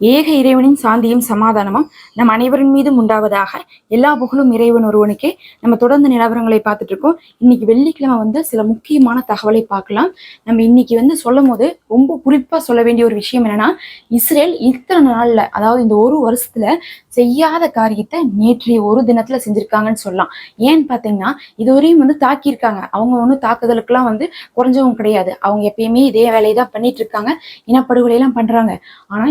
ஏக இறைவனின் சாந்தியும் சமாதானமும் நம் அனைவரின் மீதும் உண்டாவதாக எல்லா புகழும் இறைவன் ஒருவனுக்கே. நம்ம தொடர்ந்து நிலவரங்களை பார்த்துட்டு இருக்கோம் இன்னைக்கு வெள்ளிக்கிழமை வந்து சில முக்கியமான தகவலை பார்க்கலாம். நம்ம இன்னைக்கு வந்து சொல்லும் போது ரொம்ப குறிப்பா சொல்ல வேண்டிய ஒரு விஷயம் என்னன்னா இஸ்ரேல் இத்தனை நாள்ல அதாவது இந்த ஒரு வருஷத்துல செய்யாத காரியத்தை நேற்றைய ஒரு தினத்துல செஞ்சிருக்காங்கன்னு சொல்லலாம். ஏன்னு பாத்தீங்கன்னா இதுவரையும் வந்து தாக்கியிருக்காங்க. அவங்க ஒன்றும் தாக்குதலுக்கெல்லாம் வந்து குறைஞ்சவங்க கிடையாது. அவங்க எப்பயுமே இதே வேலையை தான் பண்ணிட்டு இருக்காங்க இனப்படுகொலை எல்லாம் பண்றாங்க. ஆனா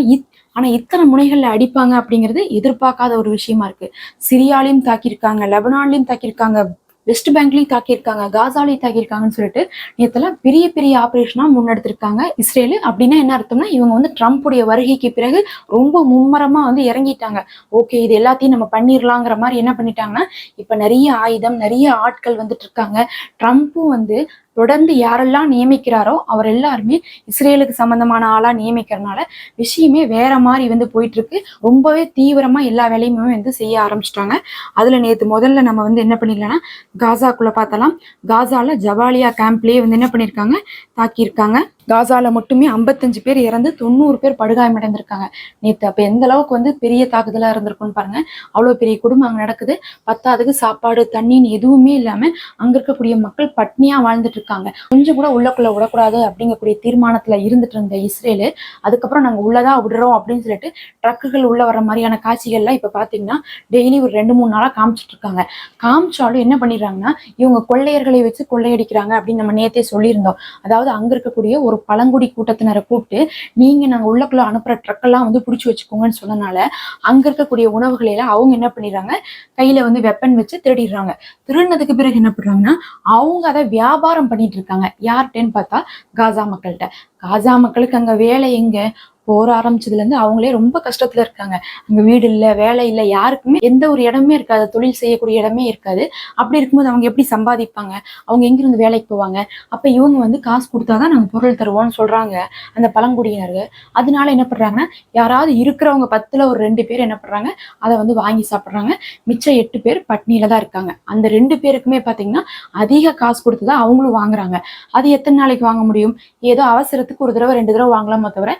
ஆனால் இத்தனை முனைகளில் அடிப்பாங்க அப்படிங்கிறது எதிர்பார்க்காத ஒரு விஷயமா இருக்கு. சிரியாலையும் தாக்கியிருக்காங்க லெபனான்லையும் தாக்கியிருக்காங்க வெஸ்ட் பேங்க்லையும் தாக்கியிருக்காங்க காசாலையும் தாக்கியிருக்காங்கன்னு சொல்லிட்டு நேத்தெல்லாம் பெரிய பெரிய ஆப்ரேஷனாக முன்னெடுத்திருக்காங்க இஸ்ரேலு. அப்படின்னா என்ன அர்த்தம்னா இவங்க வந்து ட்ரம்ப்புடைய வருகைக்கு பிறகு ரொம்ப மும்மரமாக வந்து இறங்கிட்டாங்க. ஓகே இது எல்லாத்தையும் நம்ம பண்ணிடலாங்கிற மாதிரி என்ன பண்ணிட்டாங்கன்னா இப்போ நிறைய ஆயுதம் நிறைய ஆட்கள் வந்துட்டு இருக்காங்க. ட்ரம்ப்பும் வந்து தொடர்ந்து யாரெல்லாம் நியமிக்கிறாரோ அவர் எல்லாருமே இஸ்ரேலுக்கு சம்பந்தமான ஆளா நியமிக்கிறனால விஷயமே வேற மாதிரி வந்து போயிட்டு இருக்கு ரொம்பவே தீவிரமா எல்லா வேலையுமே வந்து செய்ய ஆரம்பிச்சிட்டாங்க. அதுல நேற்று முதல்ல நம்ம வந்து என்ன பண்ணிடலாம்னா காசாக்குள்ள பார்த்தலாம் காசால ஜவாலியா கேம்ப்லயே வந்து என்ன பண்ணிருக்காங்க? தாக்கியிருக்காங்க. காசால மட்டுமே ஐம்பத்தஞ்சு பேர் இறந்து தொண்ணூறு பேர் படுகாயமடைந்திருக்காங்க. நேத்து அப்போ எந்த அளவுக்கு வந்து பெரிய தாக்குதலா இருந்திருக்கும்னு பாருங்க. அவ்வளவு பெரிய குடும்பம் அங்கே நடக்குது. பத்தாவதுக்கு சாப்பாடு தண்ணின்னு எதுவுமே இல்லாம அங்க இருக்கக்கூடிய மக்கள் பட்னியா வாழ்ந்துட்டு இருக்காங்க கொஞ்சம் கூட உள்ளக்குள்ள விடக்கூடாது அப்படிங்கக்கூடிய தீர்மானத்துல இருந்துட்டு இருந்த இஸ்ரேலு அதுக்கப்புறம் நாங்க உள்ளதா விடுறோம் அப்படின்னு சொல்லிட்டு ட்ரக்குகள் உள்ள வர மாதிரியான காட்சிகள்லாம் இப்போ பாத்தீங்கன்னா டெய்லி ஒரு ரெண்டு மூணு நாளா காமிச்சிட்டு இருக்காங்க காமிச்சாலும் என்ன பண்ணிடுறாங்கன்னா இவங்க கொள்ளையர்களை வச்சு கொள்ளையடிக்கிறாங்க அப்படின்னு நம்ம நேத்தே சொல்லியிருந்தோம். அதாவது அங்க இருக்கக்கூடிய ஒரு பழங்குடி கூட்டத்தினரை கூப்பிட்டு நீங்க நாங்க உள்ளக்குள்ள அனுப்புற ட்ரக்கெல்லாம் வந்து பிடிச்சி வச்சுக்கோங்கன்னு சொன்னனால அங்க இருக்கக்கூடிய உணவுகளையில அவங்க என்ன பண்ணிடுறாங்க? கையில வந்து வெப்பன் வச்சு திருடிடுறாங்க. திருடினதுக்கு பிறகு என்ன பண்றாங்கன்னா அவங்க அதை வியாபாரம் பண்ணிட்டு இருக்காங்க. யார்கிட்டன்னு பார்த்தா காசா மக்கள்கிட்ட. காசா மக்களுக்கு அங்க வேலை எங்க? போற ஆரம்பிச்சதுல இருந்து அவங்களே ரொம்ப கஷ்டத்துல இருக்காங்க. அங்க வீடு இல்ல வேலை இல்ல யாருக்குமே எந்த ஒரு இடமே இருக்காது. தொழில் செய்யக்கூடிய இடமே இருக்காது. அப்படி இருக்கும்போது அவங்க எப்படி சம்பாதிப்பாங்க? அவங்க எங்கிருந்து வேலைக்கு போவாங்க? அப்ப இவங்க வந்து காசு கொடுத்தாதான் நாங்க பொருள் தருவோம்னு சொல்றாங்க அந்த பழங்குடியினர்கள். அதனால என்ன பண்றாங்கன்னா யாராவது இருக்கிறவங்க பத்துல ஒரு ரெண்டு பேர் என்ன பண்றாங்க அதை வந்து வாங்கி சாப்பிடுறாங்க. மிச்சம் எட்டு பேர் பட்னியில தான் இருக்காங்க. அந்த ரெண்டு பேருக்குமே பாத்தீங்கன்னா அதிக காசு கொடுத்து தான் அவங்களும் வாங்குறாங்க. அது எத்தனை நாளைக்கு வாங்க முடியும்? ஏதோ அவசரத்துக்கு ஒரு தடவை ரெண்டு தடவை வாங்கலாமே தவிர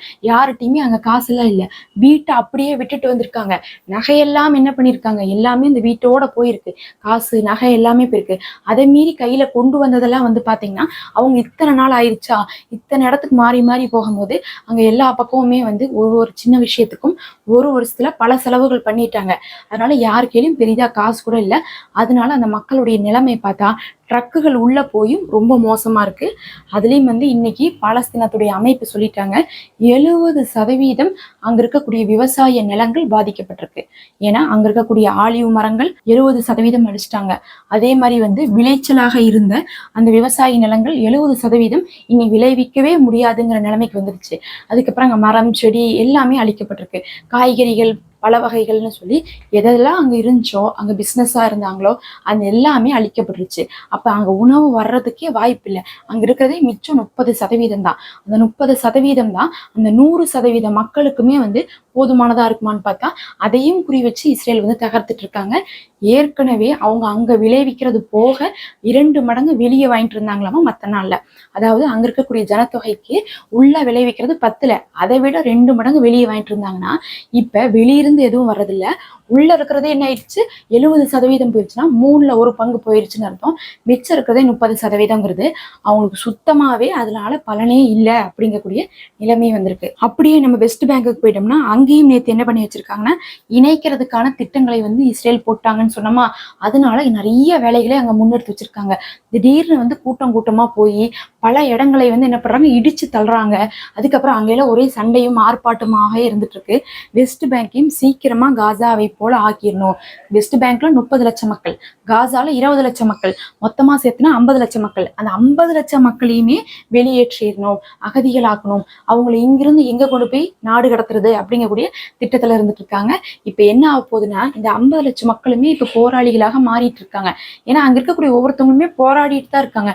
யார்கிட்டயுமே அங்க காசு எல்லாம் இல்ல. வீட்டை அப்படியே விட்டுட்டு வந்திருக்காங்க. நகையெல்லாம் என்ன பண்ணிருக்காங்க? எல்லாமே இந்த வீட்டோட போயிருக்கு. காசு நகை எல்லாமே போயிருக்கு. அதை மீறி கையில கொண்டு வந்ததெல்லாம் வந்து பாத்தீங்கன்னா அவங்க இத்தனை நாள் ஆயிடுச்சா இத்தனை இடத்துக்கு மாறி மாறி போகும்போது அங்க எல்லா பக்கமுமே வந்து ஒரு ஒரு சின்ன விஷயத்துக்கும் ஒரு வருஷத்துல பல செலவுகள் பண்ணிட்டாங்க. அதனால யார் கையிலும் பெரிதா காசு கூட இல்லை. அதனால அந்த மக்களுடைய நிலைமை பார்த்தா ட்ரக்குகள் உள்ள போயும் ரொம்ப மோசமா இருக்கு. அதுலயும் வந்து இன்னைக்கு பாலஸ்தீனத்துடைய அமைப்பு சொல்லிட்டாங்க எழுபது சதவீதம் அங்க இருக்கக்கூடிய விவசாய நிலங்கள் பாதிக்கப்பட்டிருக்கு. ஏன்னா அங்க இருக்கக்கூடிய ஆலிவ் மரங்கள் எழுபது சதவீதம் அடிச்சிட்டாங்க அதே மாதிரி வந்து விளைச்சலாக இருந்த அந்த விவசாய நிலங்கள் எழுபது சதவீதம் இனி விளைவிக்கவே முடியாதுங்கிற நிலைமைக்கு வந்துருச்சு அதுக்கப்புறம் அங்க மரம் செடி எல்லாமே அழிக்கப்பட்டிருக்கு. காய்கறிகள் பல வகைகள்னு சொல்லி எதெல்லாம் அங்க இருந்துச்சோ அங்க பிஸ்னஸாக இருந்தாங்களோ அது எல்லாமே அழிக்கப்பட்டுருச்சு. அப்ப அங்க உணவு வர்றதுக்கே வாய்ப்பு இல்லை. அங்க இருக்கிறதே மிச்சம் முப்பது சதவீதம் தான். அந்த முப்பது சதவீதம் தான் அந்த நூறு சதவீத மக்களுக்குமே வந்து போதுமானதா இருக்குமான்னு பார்த்தா அதையும் குறி வச்சு இஸ்ரேல் வந்து தகர்த்துட்டு இருக்காங்க ஏற்கனவே அவங்க அங்க விளைவிக்கிறது போக இரண்டு மடங்கு வெளியே வாங்கிட்டு இருந்தாங்களாமா மத்த நாள்ல. அதாவது அங்க இருக்கக்கூடிய ஜனத்தொகைக்கு உள்ள விளைவிக்கிறது பத்துல. அதை விட ரெண்டு மடங்கு வெளியே வாங்கிட்டு இருந்தாங்கன்னா இப்ப வெளியிருந்து எதுவும் வர்றதில்ல. உள்ள இருக்கிறதே என்ன ஆயிடுச்சு? எழுபது சதவீதம் போயிடுச்சுன்னா மூணுல ஒரு பங்கு போயிடுச்சுன்னு அர்த்தம். மிச்சம் இருக்கிறதே முப்பது சதவீதங்கிறது அவங்களுக்கு சுத்தமாவே அதனால பலனே இல்லை அப்படிங்கக்கூடிய நிலைமை வந்திருக்கு. அப்படியே நம்ம வெஸ்ட் பேங்குக்கு போயிட்டோம்னா அங்கேயும் நேற்று என்ன பண்ணி வச்சிருக்காங்கன்னா இணைக்கிறதுக்கான திட்டங்களை வந்து இஸ்ரேல் போட்டாங்கன்னு சொன்னோமா? அதனால நிறைய வேலைகளை அங்கே முன்னெடுத்து வச்சிருக்காங்க. திடீர்னு வந்து கூட்டம் கூட்டமா போய் பல இடங்களை வந்து என்ன பண்றாங்க? இடிச்சு தள்ளுறாங்க. அதுக்கப்புறம் அங்கெல்லாம் ஒரே சண்டையும் ஆர்ப்பாட்டமாக இருந்துட்டு இருக்கு. வெஸ்ட் பேங்கையும் சீக்கிரமா காசாவை போல ஆக்கிடணும் வெஸ்ட் பேங்க்ல முப்பது லட்சம் மக்கள். காசால இருபது லட்சம் மக்கள். மொத்தமா சேர்த்துனா ஐம்பது லட்சம் மக்கள். அந்த ஐம்பது லட்சம் மக்களையுமே வெளியேற்றிடணும். அகதிகளாக்கணும். அவங்களை இங்கிருந்து எங்க கொண்டு போய் நாடு கடத்துறது அப்படிங்கக்கூடிய திட்டத்துல இருந்துட்டு இருக்காங்க இப்ப என்ன ஆக போகுதுன்னா இந்த ஐம்பது லட்சம் மக்களுமே இப்ப போராளிகளாக மாறிட்டு இருக்காங்க. ஏன்னா அங்க இருக்கக்கூடிய ஒவ்வொருத்தவங்களுமே போராடிட்டு தான் இருக்காங்க.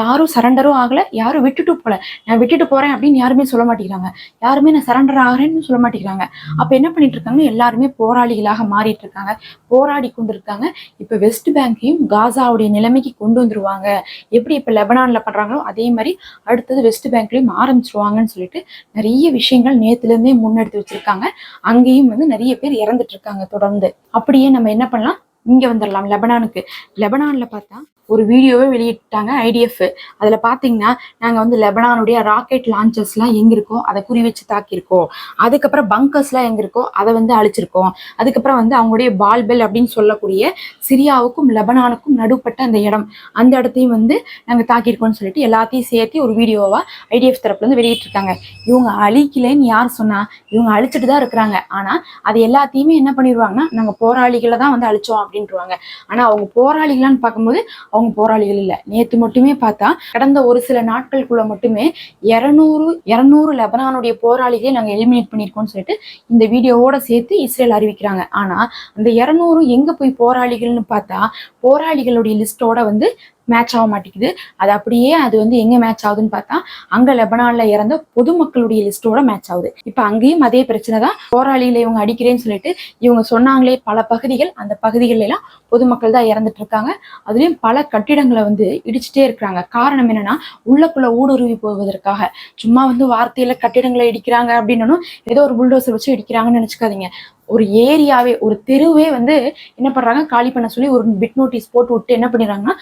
யாரும் சரண்டரும் ஆகலை யாரும் விட்டுட்டு போகல நான் விட்டுட்டு போகிறேன் அப்படின்னு யாருமே சொல்ல மாட்டேங்கிறாங்க. யாருமே நான் சரண்டர் ஆகிறேன்னு சொல்ல மாட்டேங்கிறாங்க. அப்போ என்ன பண்ணிட்டு இருக்காங்க எல்லாருமே போராளிகளாக மாறிட்டு இருக்காங்க. போராடி கொண்டு இருக்காங்க இப்போ வெஸ்ட் பேங்கையும் காசாவுடைய நிலைமைக்கு கொண்டு வந்துருவாங்க. எப்படி இப்போ லெபனானில் பண்ணுறாங்களோ அதே மாதிரி அடுத்தது வெஸ்ட் பேங்க்லேயும் ஆரம்பிச்சிருவாங்கன்னு சொல்லிட்டு நிறைய விஷயங்கள் நேற்றுலேருந்தே முன்னெடுத்து வச்சுருக்காங்க. அங்கேயும் வந்து நிறைய பேர் இறந்துட்டு இருக்காங்க தொடர்ந்து. அப்படியே நம்ம என்ன பண்ணலாம்? இங்கே வந்துடலாம் லெபனானுக்கு. லெபனானில் பார்த்தா ஒரு வீடியோவே வெளியிட்டாங்க ஐடிஎஃப் அதில் பார்த்தீங்கன்னா நாங்கள் வந்து லெபனானுடைய ராக்கெட் லான்ச்சர்ஸ்லாம் எங்கே இருக்கோ அதை குறி வச்சு தாக்கியிருக்கோம். அதுக்கப்புறம் பங்கர்ஸ்லாம் எங்கே இருக்கோ அதை வந்து அழிச்சிருக்கோம். அதுக்கப்புறம் வந்து அவங்களுடைய பால்பெல் அப்படின்னு சொல்லக்கூடிய சிரியாவுக்கும் லெபனானுக்கும் நடுப்பட்ட அந்த இடம். அந்த இடத்தையும் வந்து நாங்கள் தாக்கியிருக்கோம்னு சொல்லிட்டு எல்லாத்தையும் சேர்த்து ஒரு வீடியோவாக ஐடிஎஃப் தரப்புலேருந்து வெளியிட்டிருக்காங்க. இவங்க அழிக்கலைன்னு யார் சொன்னால் இவங்க அழிச்சிட்டு தான் இருக்கிறாங்க. ஆனால் அது எல்லாத்தையுமே என்ன பண்ணிடுவாங்கன்னா நாங்கள் போராளிகளை தான் வந்து அழிச்சோம் அப்படின்ட்டுருவாங்க ஆனா அவங்க போராளிகளான்னு பார்க்கும்போது அவங்க போராளிகள் இல்லை. நேத்து மட்டுமே பார்த்தா கடந்த ஒரு சில நாட்களுக்குள்ள மட்டுமே இரநூறு இரநூறு லெபனானுடைய போராளிகளை நாங்க எலிமினேட் பண்ணியிருக்கோம்னு சொல்லிட்டு இந்த வீடியோவோட சேர்த்து இஸ்ரேல் அறிவிக்கிறாங்க. ஆனா அந்த இரநூறு எங்க போய் போராளிகள்னு பார்த்தா போராளிகளுடைய லிஸ்டோட வந்து மேட்ச் ஆக மாட்டேங்குது. அது அப்படியே அது வந்து எங்க மேட்ச் ஆகுதுன்னு பார்த்தா அங்க லெபனானில் இறந்த பொதுமக்களுடைய லிஸ்டோட மேட்ச் ஆகுது. இப்போ அங்கேயும் அதே பிரச்சனை தான். போராளிகளை இவங்க அடிக்கிறேன்னு சொல்லிட்டு இவங்க சொன்னாங்களே பல பகுதிகள் அந்த பகுதிகள்ல எல்லாம் பொதுமக்கள் தான் இறந்துட்டு இருக்காங்க. அதுலயும் பல கட்டிடங்களை வந்து இடிச்சுட்டே இருக்கிறாங்க. காரணம் என்னன்னா உள்ளக்குள்ள ஊடுருவி போவதற்காக. சும்மா வந்து வார்த்தையில கட்டிடங்களை இடிக்கிறாங்க அப்படின்னு ஏதோ ஒரு புல்டோசர் வச்சு இடிக்கிறாங்கன்னு நினைச்சுக்காதீங்க. ஒரு ஏரியாவே ஒரு தெருவே வந்து என்ன பண்றாங்க? காலி பண்ண சொல்லி ஒரு பிட் நோட்டீஸ் போட்டு விட்டு என்ன பண்ணிடுறாங்கன்னா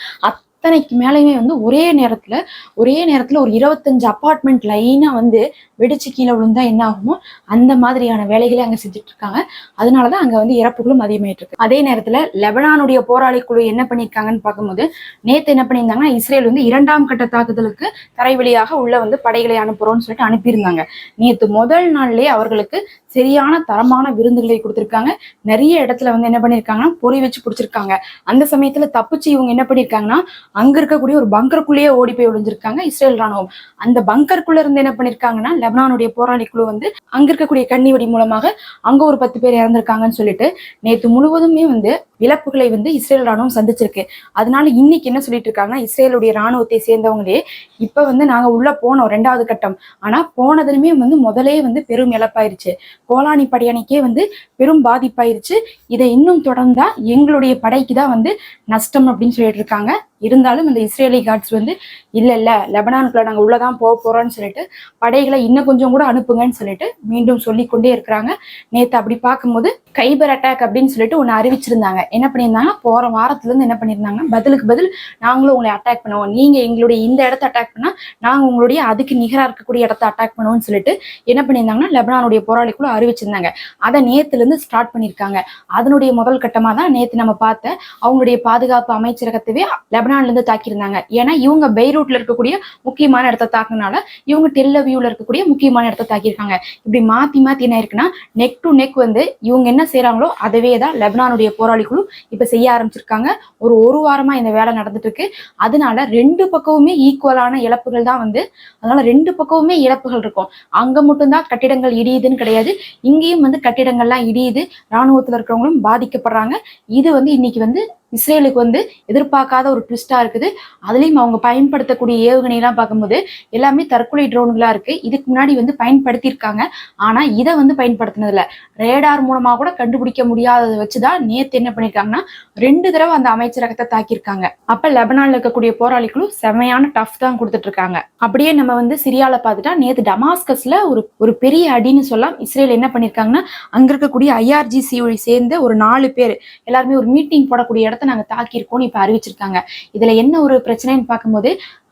அத்தனைக்கு மேலேயுமே வந்து ஒரே நேரத்துல ஒரே நேரத்துல ஒரு இருபத்தஞ்சு அப்பார்ட்மெண்ட் லைனா வந்து வெடிச்சு கீழே விழுந்தா என்ன ஆகுமோ அந்த மாதிரியான வேலைகளை அங்க செஞ்சுட்டு இருக்காங்க அதனாலதான் அங்க வந்து இறப்புகளும் அதிகமாயிட்டு இருக்கு அதே நேரத்துல லெபனானுடைய போராளி குழு என்ன பண்ணியிருக்காங்கன்னு பார்க்கும்போது நேத்து என்ன பண்ணியிருந்தாங்கன்னா இஸ்ரேல் வந்து இரண்டாம் கட்ட தாக்குதலுக்கு தரை வழியாக உள்ள வந்து படைகளை அனுப்புறோம்னு சொல்லிட்டு அனுப்பியிருந்தாங்க. நேத்து முதல் நாள்லயே அவர்களுக்கு சரியான தரமான விருந்துகளை கொடுத்துருக்காங்க. நிறைய இடத்துல வந்து என்ன பண்ணியிருக்காங்கன்னா பொறி வச்சு பிடிச்சிருக்காங்க அந்த சமயத்துல தப்பிச்சு இவங்க என்ன பண்ணியிருக்காங்கன்னா அங்க இருக்கக்கூடிய ஒரு பங்கருக்குள்ளேயே ஓடி போய் ஒளிஞ்சிருக்காங்க இஸ்ரேல் ராணுவம் அந்த பங்கருக்குள்ள இருந்து என்ன பண்ணிருக்காங்கன்னா லெபனானுடைய போராளி குழு வந்து அங்க இருக்கக்கூடிய கண்ணி வெடி மூலமாக அங்க ஒரு பத்து பேர் இறந்திருக்காங்கன்னு சொல்லிட்டு நேத்து முழுவதுமே வந்து இழப்புகளை வந்து இஸ்ரேல் ராணுவம் சந்திச்சிருக்கு. அதனால இன்னைக்கு என்ன சொல்லிட்டு இருக்காங்கன்னா இஸ்ரேலுடைய ராணுவத்தை சேர்ந்தவங்களே இப்ப வந்து நாங்க உள்ள போனோம் ரெண்டாவது கட்டம். ஆனா போனதுலுமே வந்து முதலே வந்து பெரும் இழப்பாயிருச்சு. கோலானி படையணிக்கே வந்து பெரும் பாதிப்பாயிருச்சு. இதை இன்னும் தொடர்ந்தா எங்களுடைய படைக்கு தான் வந்து நஷ்டம் அப்படின்னு சொல்லிட்டு இருக்காங்க. இருந்தாலும் இந்த இஸ்ரேலி கார்ட்ஸ் வந்து இல்லை இல்லை லெபனானுக்குள்ள நாங்கள் உள்ளதான் போக போகிறோம்னு சொல்லிட்டு படைகளை இன்னும் கொஞ்சம் கூட அனுப்புங்கன்னு சொல்லிட்டு மீண்டும் சொல்லி கொண்டே இருக்கிறாங்க. நேற்று அப்படி பார்க்கும்போது கைபர் அட்டாக் அப்படின்னு சொல்லிட்டு ஒன்று அறிவிச்சிருந்தாங்க. என்ன பண்ணியிருந்தாங்க? போகிற வாரத்துலேருந்து என்ன பண்ணியிருந்தாங்க? பதிலுக்கு பதில் நாங்களும் உங்களை அட்டாக் பண்ணுவோம். நீங்கள் எங்களுடைய இந்த இடத்த அட்டாக் பண்ணால் நாங்கள் உங்களுடைய அதுக்கு நிகராக இருக்கக்கூடிய இடத்த அட்டாக் பண்ணுவோம்னு சொல்லிட்டு என்ன பண்ணியிருந்தாங்கன்னா லெபனானுடைய போராளிக்குள்ள அறிவிச்சிருந்தாங்க. அதை நேற்றுலேருந்து ஸ்டார்ட் பண்ணியிருக்காங்க. அதனுடைய முதல் கட்டமாக தான் நேற்று நம்ம பார்த்த அவங்களுடைய பாதுகாப்பு அமைச்சரகத்தவே லெபனான் இருந்து தாக்கியிருந்தாங்க. ஏன்னா இவங்க பெய்ரூட்ல இருக்கக்கூடிய முக்கியமான இடத்த தாக்குனால இவங்க டெல்லவியூல இருக்கக்கூடிய முக்கியமான இடத்த தாக்கியிருக்காங்க. இப்படி மாத்தி மாத்தி என்ன இருக்குன்னா நெக் டு நெக் வந்து இவங்க என்ன செய்கிறாங்களோ அதவே தான் லெபனானுடைய போராளிகளும் இப்ப செய்ய ஆரம்பிச்சிருக்காங்க. ஒரு ஒரு வாரமா இந்த வேலை நடந்துட்டு இருக்கு. அதனால ரெண்டு பக்கமுமே ஈக்குவலான இழப்புகள் தான் வந்து அதனால ரெண்டு பக்கமுமே இழப்புகள் இருக்கும். அங்க மட்டும்தான் கட்டிடங்கள் இடியுதுன்னு கிடையாது. இங்கேயும் வந்து கட்டிடங்கள்லாம் இடியுது. ராணுவத்துல இருக்கிறவங்களும் பாதிக்கப்படுறாங்க. இது வந்து இன்னைக்கு வந்து இஸ்ரேலுக்கு வந்து எதிர்பார்க்காத ஒரு ட்விஸ்டா இருக்குது. அதுலயும் அவங்க பயன்படுத்தக்கூடிய ஏவுகணை எல்லாம் பார்க்கும்போது எல்லாமே தற்கொலை ட்ரோன்களா இருக்கு. இதுக்கு முன்னாடி வந்து பயன்படுத்தியிருக்காங்க. ஆனா இதை வந்து பயன்படுத்தினதில்ல. ரேடார் மூலமா கூட கண்டுபிடிக்க முடியாததை வச்சுதான் நேத்து என்ன பண்ணிருக்காங்கன்னா ரெண்டு தடவை அந்த அமைச்சரகத்தை தாக்கியிருக்காங்க. அப்ப லெபனான்ல இருக்கக்கூடிய போராளிகளும் செமையான டஃப் தான் கொடுத்துட்டு இருக்காங்க அப்படியே நம்ம வந்து சிரியால பார்த்துட்டா நேத்து டமாஸ்கஸ்ல ஒரு ஒரு பெரிய அடின்னு சொல்லலாம். இஸ்ரேல் என்ன பண்ணிருக்காங்கன்னா அங்க இருக்கக்கூடிய ஐஆர்ஜிசி சேர்ந்த ஒரு நாலு பேர் எல்லாருமே ஒரு மீட்டிங் போடக்கூடிய இடத்த நாங்க தாக்கியிருக்கோம்னு இப்ப அறிவிச்சிருக்காங்க. இதுல என்ன ஒரு பிரச்சனைன்னு பார்க்கும்போது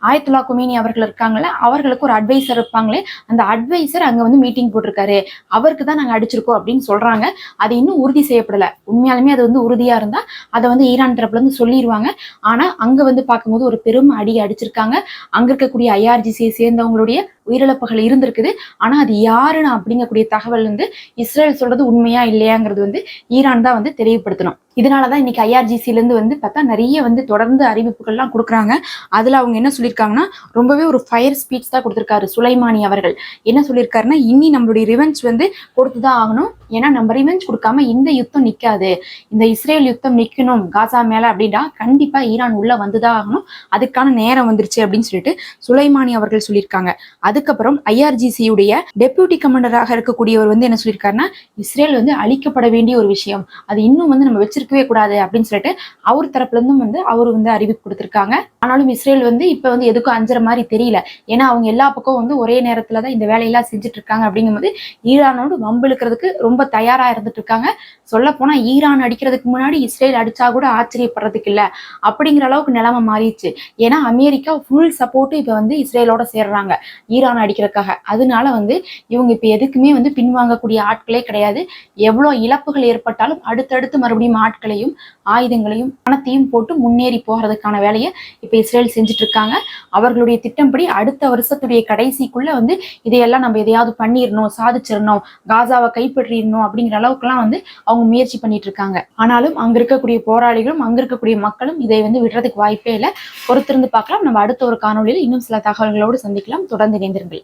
ஆயத்துல்லா குமேனி அவர்கள் இருக்காங்கல்ல அவர்களுக்கு ஒரு அட்வைசர் இருப்பாங்களே அந்த அட்வைசர் அங்க வந்து மீட்டிங் போட்டிருக்காரு. அவருக்கு தான் நாங்க அடிச்சிருக்கோம் அப்படின்னு சொல்றாங்க. அது இன்னும் உறுதி செய்யப்படல. உண்மையாலுமே அது வந்து உறுதியா இருந்தா அதை வந்து ஈரான் தரப்புல இருந்து சொல்லிடுவாங்க ஆனா அங்க வந்து பார்க்கும்போது ஒரு பெரும் அடி அடிச்சிருக்காங்க. அங்க இருக்கக்கூடிய ஐஆர்ஜிசியை சேர்ந்தவங்களுடைய உயிரிழப்புகள் இருந்திருக்குது. ஆனா அது யாருன்னு அப்படிங்கக்கூடிய தகவல் வந்து இஸ்ரேல் சொல்றது உண்மையா இல்லையாங்கிறது வந்து ஈரான் தான் வந்து தெளிவுபடுத்தணும். இதனாலதான் இன்னைக்கு ஐஆர்ஜிசில இருந்து வந்து பார்த்தா நிறைய வந்து தொடர்ந்து அறிவிப்புகள்லாம் கொடுக்குறாங்க. அதுல அவங்க என்ன சொல்லி சொல்லியிருக்காங்கன்னா ரொம்பவே ஒரு ஃபயர் ஸ்பீச் தான் கொடுத்துருக்காரு சுலைமானி அவர்கள். என்ன சொல்லியிருக்காருன்னா இனி நம்மளுடைய ரிவெஞ்ச் வந்து கொடுத்து தான் ஆகணும். ஏன்னா நம்ம ரிவெஞ்ச் கொடுக்காம இந்த யுத்தம் நிற்காது இந்த இஸ்ரேல் யுத்தம் நிற்கணும் காசா மேலே அப்படின்னா கண்டிப்பாக ஈரான் உள்ளே வந்து தான் ஆகணும். அதுக்கான நேரம் வந்துருச்சு அப்படின்னு சொல்லிட்டு சுலைமானி அவர்கள் சொல்லியிருக்காங்க. அதுக்கப்புறம் ஐஆர்ஜிசியுடைய டெப்யூட்டி கமாண்டராக இருக்கக்கூடியவர் வந்து என்ன சொல்லியிருக்காருன்னா இஸ்ரேல் வந்து அழிக்கப்பட வேண்டிய ஒரு விஷயம். அது இன்னும் வந்து நம்ம வச்சிருக்கவே கூடாது அப்படின்னு சொல்லிட்டு அவர் தரப்புலேருந்தும் வந்து அவர் வந்து அறிவிப்பு கொடுத்துருக்காங்க. ஆனாலும் இஸ்ரேல் வந்து இப்போ வந்து எதுக்கும் அஞ்சுற மாதிரி தெரியல. ஏன்னா அவங்க எல்லா பக்கம் வந்து ஒரே நேரத்துல தான் இந்த வேலையெல்லாம் செஞ்சுட்டு இருக்காங்க அப்படிங்கும்போது ஈரானோடு வம்பிழுக்கிறதுக்கு ரொம்ப தயாரா இருந்துட்டு இருக்காங்க சொல்ல போனா ஈரான் அடிக்கிறதுக்கு முன்னாடி இஸ்ரேல் அடிச்சா கூட ஆச்சரியப்படுறதுக்கு இல்ல. அப்படிங்கிற அளவுக்கு நிலைமை மாறிடுச்சு. ஏன்னா அமெரிக்கா ஃபுல் சப்போர்ட் இப்ப வந்து இஸ்ரேலோட சேர்றாங்க ஈரான் அடிக்கிறதுக்காக. அதனால வந்து இவங்க இப்ப எதுக்குமே வந்து பின்வாங்கக்கூடிய ஆட்களே கிடையாது. எவ்வளவு இழப்புகள் ஏற்பட்டாலும் அடுத்தடுத்து மறுபடியும் ஆட்களையும் ஆயுதங்களையும் பணத்தையும் போட்டு முன்னேறி போகிறதுக்கான வேலையை இப்போ இஸ்ரேல் செஞ்சுட்டு இருக்காங்க அவர்களுடைய திட்டம்படி அடுத்த வருஷத்துடைய கடைசிக்குள்ள வந்து இதையெல்லாம் நம்ம எதையாவது பண்ணிடணும் சாதிச்சிடணும் காசாவை கைப்பற்றிடணும் அப்படிங்கிற அளவுக்குலாம் வந்து அவங்க முயற்சி பண்ணிட்டு இருக்காங்க ஆனாலும் அங்க இருக்கக்கூடிய போராளிகளும் அங்க இருக்கக்கூடிய மக்களும் இதை வந்து விடுறதுக்கு வாய்ப்பே இல்லை. பொறுத்திருந்து பார்க்கலாம். நம்ம அடுத்த ஒரு காணொலியில் இன்னும் சில தகவல்களோடு சந்திக்கலாம். தொடர்ந்து இணைந்திருங்கள்.